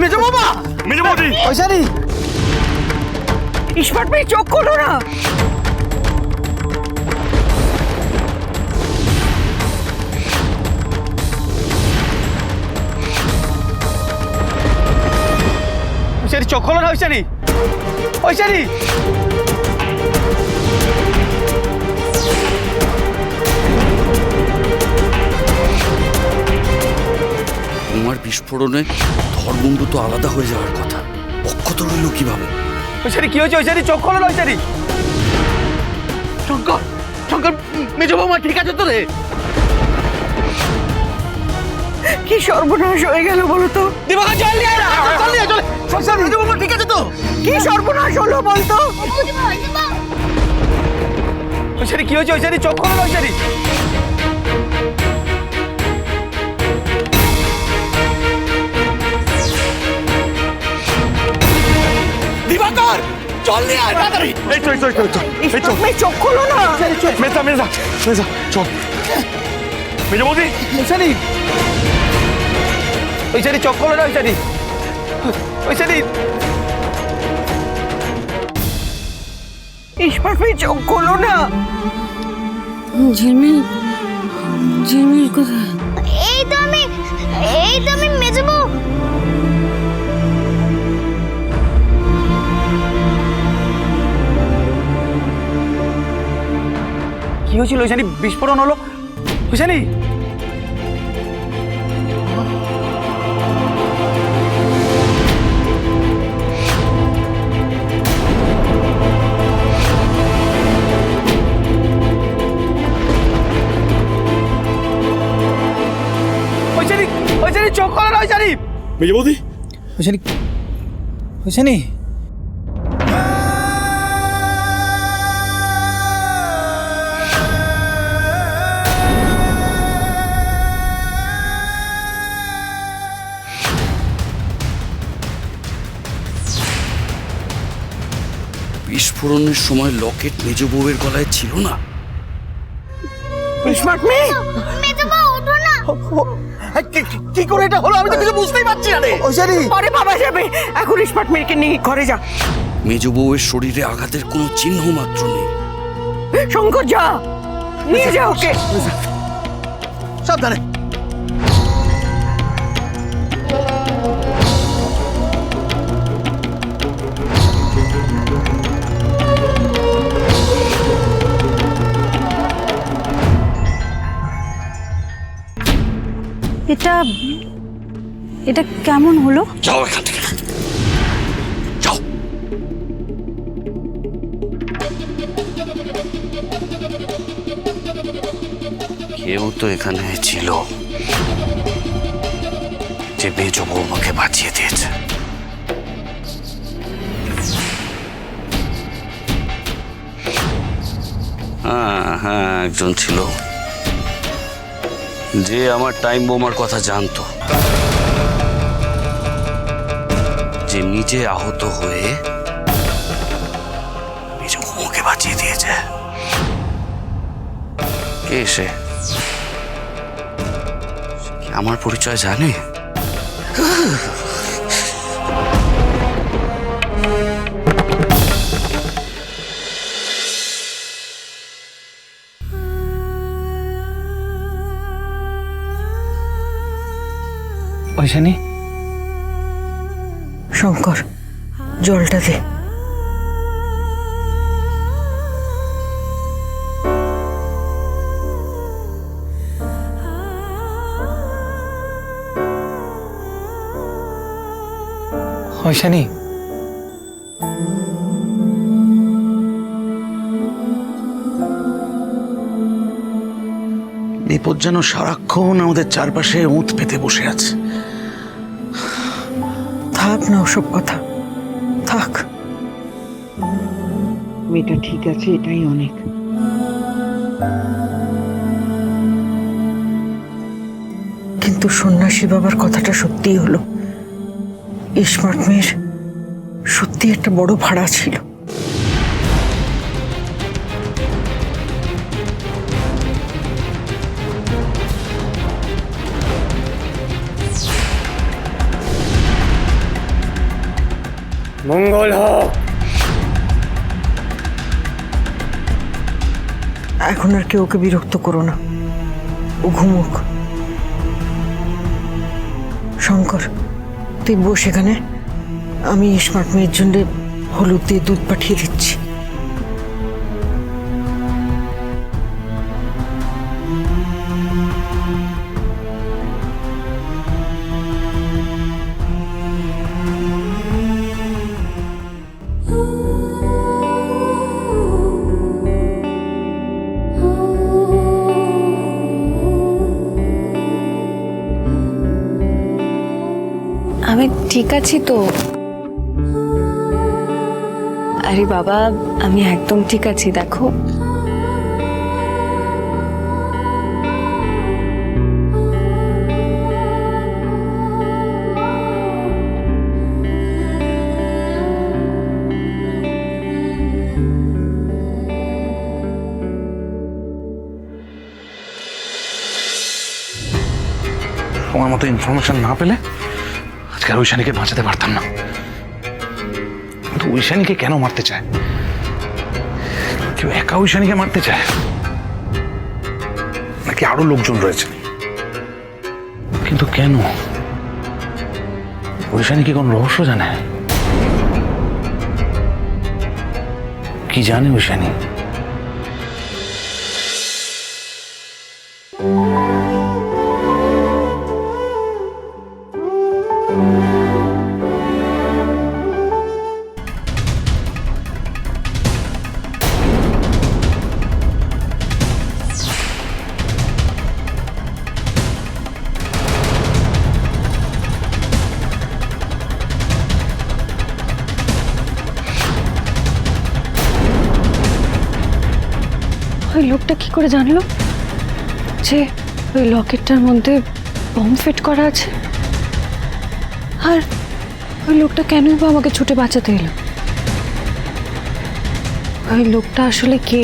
মেজো বাবা! মেজে বৌদি! পয়সারি! ইস্পাত মেয়ে চোখ খোলো না। পয়সারি চোখ খোলো না পয়সারি! পয়সারি! তোমার বিস্ফোরণে ধর্মুন্ডু তো আলাদা হয়ে যাওয়ার কথা। অক্ষত রইল কীভাবে? পয়সারি কি হয়েছে? পয়সারি চোখ খোলো পয়সারি শঙ্কর শঙ্কর মেজো বাবা ঠিক আছে তো রে? কি সর্বনাশ হয়ে গেল বলো তো? দিবাকা জল নিয়ে আয় জল নিয়ে পয়সারি মেজো বাবা ঠিক আছে তো? কি সর্বনাশ হলো বলতো? পয়সারি কি হয়েছে? পয়সারি চোখ খোলো না জল নিয়ে আয়। তাড়াতাড়ি। এই তো এই তো এই তো, এই তো চোখ খোলো না। মেজা মেজা মেজা চল। মেজে বৌদি। পয়সারি পয়সারি চোখ খোলো না পয়সারি পয়সারি ইস্পাত মেয়ে চোখ খোলো না। ঝিলমিল ঝিলমিল কোথায়? এই তো আমি এই তো আমি মেজবো কি হয়েছিল ওইখানে বিস্ফোরণ হলো? ওইখানে ওইখানে চোখ করা না ওইখানে মেজে বৌদি ওইখানে বিস্ফোরণের সময় লকেট মেজো বউয়ের গলায় ছিল না? ইস্পাত মেয়ে! কি করে এটা হলো? আমি তো কিছু বুঝতেই পারছি না রে। ওইখানে পরে বাবা যাবে। এখন ইস্পাত মেয়েকে নিয়ে ঘরে যা। মেজো বউয়ের শরীরে আঘাতের কোনো চিহ্ন মাত্র নেই। শঙ্কর যা। নিয়ে যা ওকে। সাবধানে। এটা এটা কেমন হলো? যাও এখান থেকে। যাও। কেউ তো এখানে ছিল যে মেজো বৌমাকে বাঁচিয়ে দিয়েছে। হ্যাঁ হ্যাঁ একজন ছিল। যে আমার টাইম বোমার কথা জানতো। যে নিজে আহত হয়ে নিজে বাঁচিয়ে দিয়েছে। কে সে? সে আমার পরিচয় জানে? ওইখানে শঙ্কর জলটা দে। ওইখানে বিপদ যেন সারাক্ষণ আমাদের চারপাশে উঁত পেতে বসে আছে। থাক না ওসব কথা। থাক। মেয়েটা ঠিক আছে এটাই অনেক। কিন্তু সন্ন্যাসী বাবার কথাটা সত্যিই হলো। স্মার্ট মেয়ের সত্যি একটা বড় ভাড়া ছিল। মঙ্গল হোক। এখন আর কেউ ওকে বিরক্ত করো না। ও ঘুমুক। শঙ্কর, তুই বস এখানে। আমি স্মার্ট মেয়ের জন্য হলুদ দিয়ে দুধ পাঠিয়ে দিচ্ছি। ঠিক আছি তো? আরে বাবা, আমি একদম ঠিক আছি, দেখো। তোমার মতো ইনফরমেশন না পেলে আজকে আর ঐশানীকে বাঁচাতে পারতাম না। কিন্তু ঐশানীকে কেন মারতে চায়? কেউ একা ঐশানীকে মারতে চায়? নাকি আরও লোকজন রয়েছে? কিন্তু কেন? ঐশানী কি কোন রহস্য জানে? কি জানে ঐশানী ওই লোকটা কি করে জানলো? যে ওই লকেটটার মধ্যে বম ফিট করা আছে? আর ওই লোকটা কেনই বা আমাকে ছুটে বাঁচাতে এলো? ওই লোকটা আসলে কে?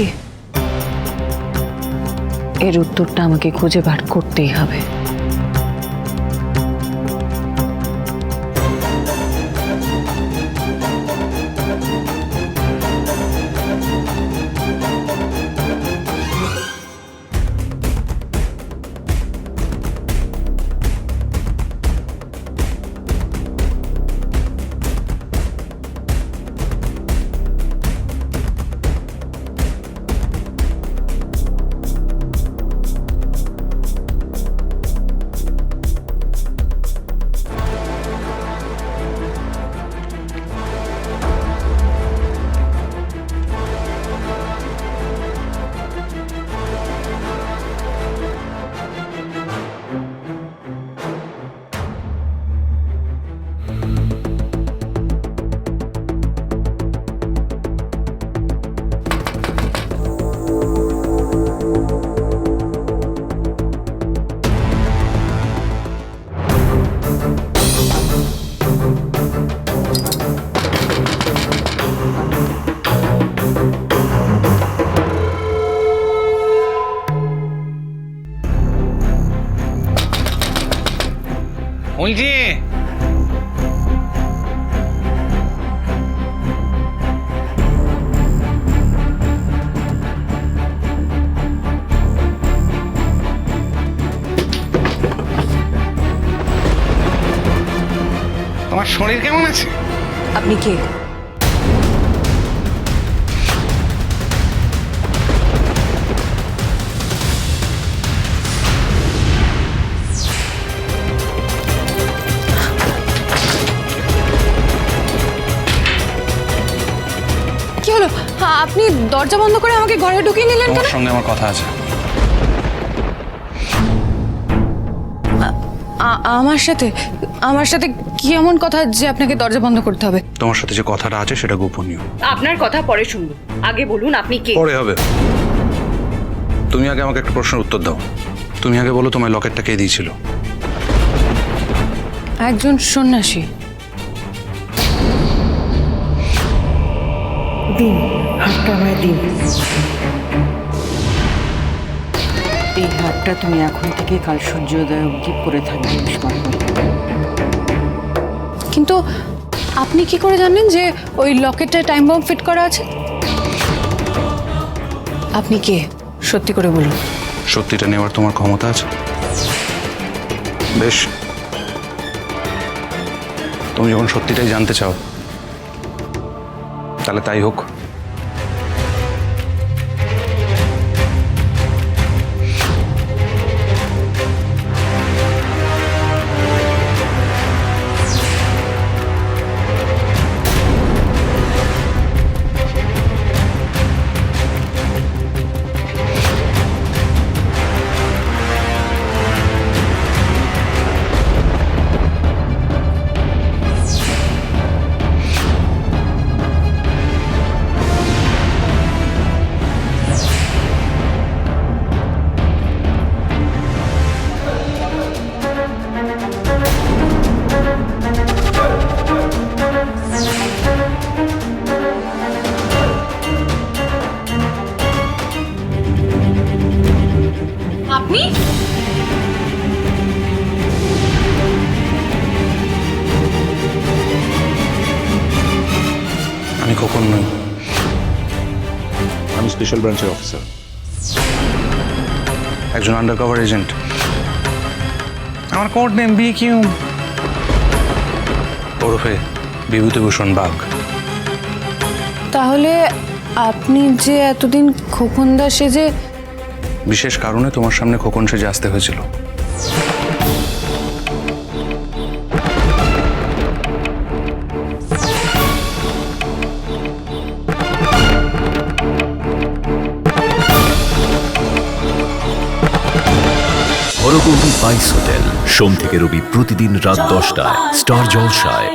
এর উত্তরটা আমাকে খুঁজে বার করতেই হবে। বলছি। তোমার শরীর কেমন আছে? আপনি কে? আপনি দরজা বন্ধ করে আমাকে ঘরে ঢুকিয়ে নিলেন কেন? তোমার সঙ্গে আমার কথা আছে। আ- আমার সাথে আমার সাথে কি এমন কথা যে আপনাকে দরজা বন্ধ করতে হবে? তোমার সাথে যে কথাটা আছে সেটা গোপনীয়। আপনার কথা পরে শুনব। আগে বলুন আপনি কে? পরে হবে। তুমি আগে আমাকে একটা প্রশ্নের উত্তর দাও। তুমি আগে বলো তোমার লকেটটা কে দিয়েছিল। একজন সন্ন্যাসী। দিন হাতটা আমায় দিন। এই হাতটা তুমি এখন থেকে কাল সূর্যোদয় অবধি পরে থাকবে। কিন্তু আপনি কি করে জানেন যে ওই লকেটটায় টাইম বম্ব ফিট করা আছে? আপনি কে? সত্যি করে বলুন। সত্যিটা নেওয়ার তোমার ক্ষমতা আছে? বেশ। তুমি যখন সত্যিটাই জানতে চাও তাহলে তাই হোক। খোকন নই আমি স্পেশাল ব্রাঞ্চের অফিসার একজন আন্ডারকভার এজেন্ট আমার কোড নেম বি কিউ ওরফে বিভূতিভূষণ বাঘ তাহলে আপনি যে এতদিন খোকনদা সেজে বিশেষ কারণে তোমার সামনে খোকন সেজে আসতে হয়েছিল। বাইস হোটেল সোম থেকে রবি প্রতিদিন রাত দশটায়। স্টার জলসায়।